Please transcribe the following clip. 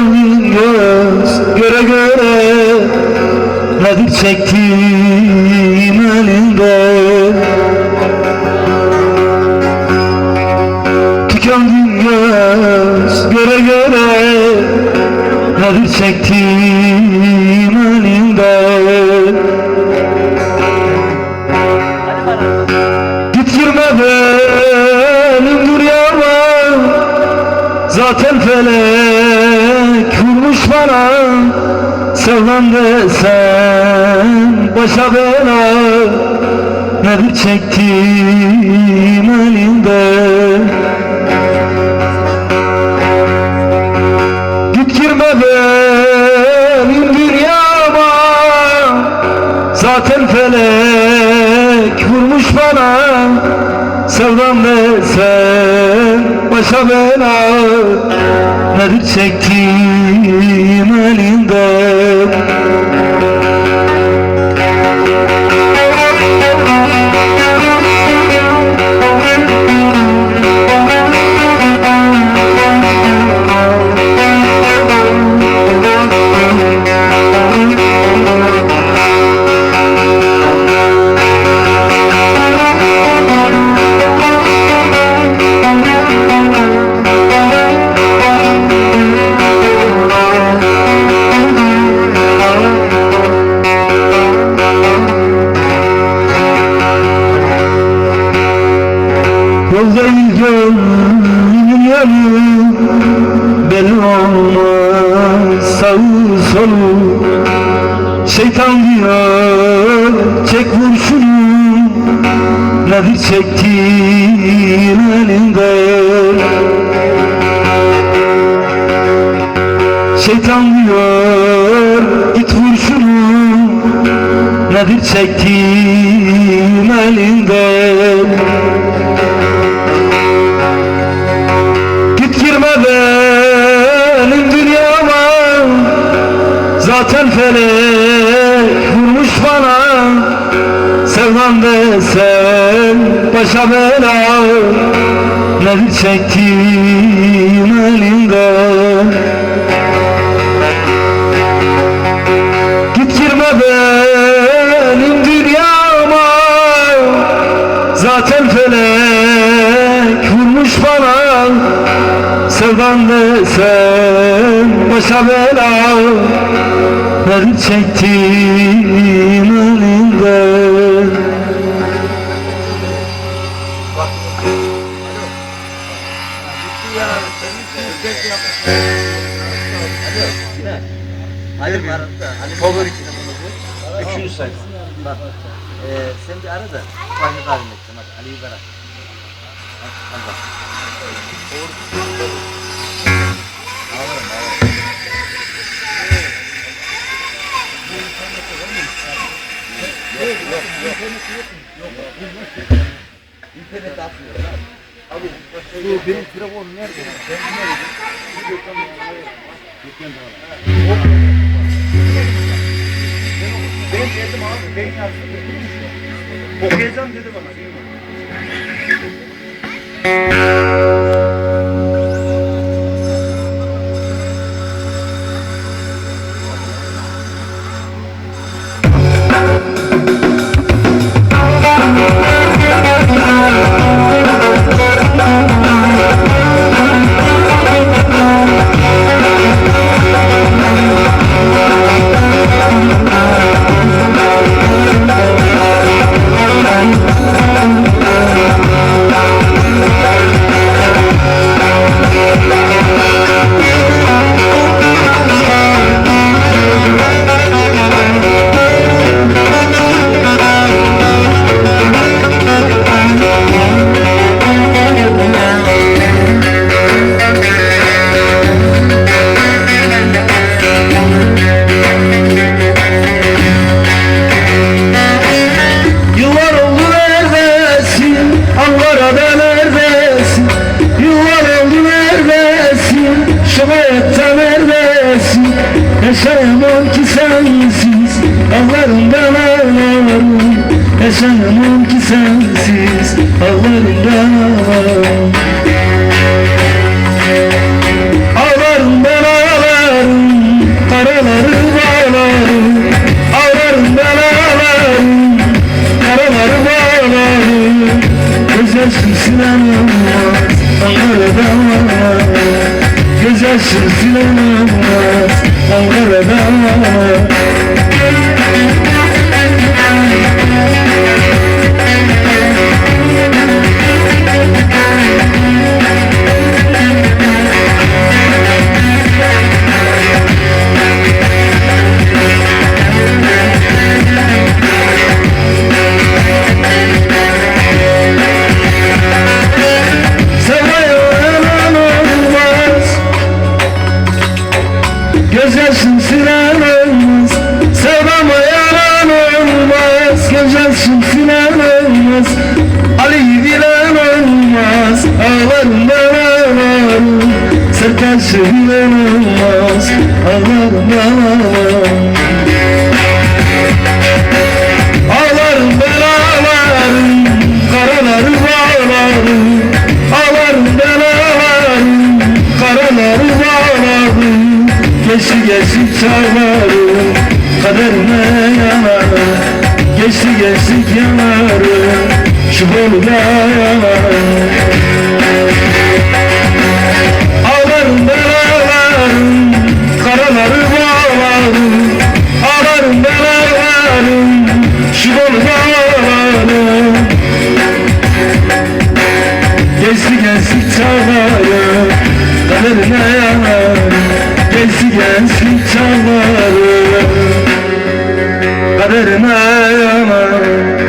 göz göre göre Nedir çektiğim elinde Tükendim göz göre göre Nedir çektiğim elinde Git girme benim dünyama Zaten felek vurmuş bana Sevmem desen başa bela. Nedir çektiğim elinde. Git girme benim dünyama Zaten felek vurmuş bana Sevdam desen başa bela Nedir çektiğim elinden Yoldayım gönlümün yolu Belli olmaz sağı solu Şeytan diyor çek vur şunu Nedir çektiğin elinde? Şeytan diyor git vur şunu Nedir çektiğin elinde Zaten felek vurmuş bana. Sevmem desen başa bela. Nedir çektiğim elinden. Git girme benim dünyama. Zaten felek vurmuş bana. Sevdan desen başa bela Nedir çektiğim elinden Hayır var. Favori Üçüncü sayfa. Bak. Ee, sen bir ara da Fahri davet edeceğim hadi. Ali'yi. Hadi, hadi bak. Ağlarım ağlarım. İnternet atmıyor lan. Abi, şu benim telefonum nerede? Ben nerede? Ben dedim abi ben yazdım. Okuyacağım dedi bana. Yaşayamam ki sensiz Ağlarımdan ağlarım. Yaşayamam ki sensiz Ağlarımdan ağlarım. Ağlarımdan ağlarım Karaları bağlarım. Ağlarımdan ağlarım Karaları bağlarım. Gözyaşı silememez Ağlarımdan ağlarım Gözyaşı silememez kaldırana Gözyaşın silen olmaz Sevmeme yalan olmaz. Gözyaşın silen olmaz Ali bilen olmaz. Ağlarım ben ağlarım Sertaç bilen olmaz. Ağlarım ben Ağlarım Geçti çağlarım Kaderime yanarım. Geçti geçti yanarım Şu boluda yanarım. Ağlarım ben ağlarım Karaları bağlarım. Ağlarım ben ağlarım Şu boluda ağlarım Geçti geçti çağlarım Kaderine yanarım Eski gençlik çağları Kaderime yanar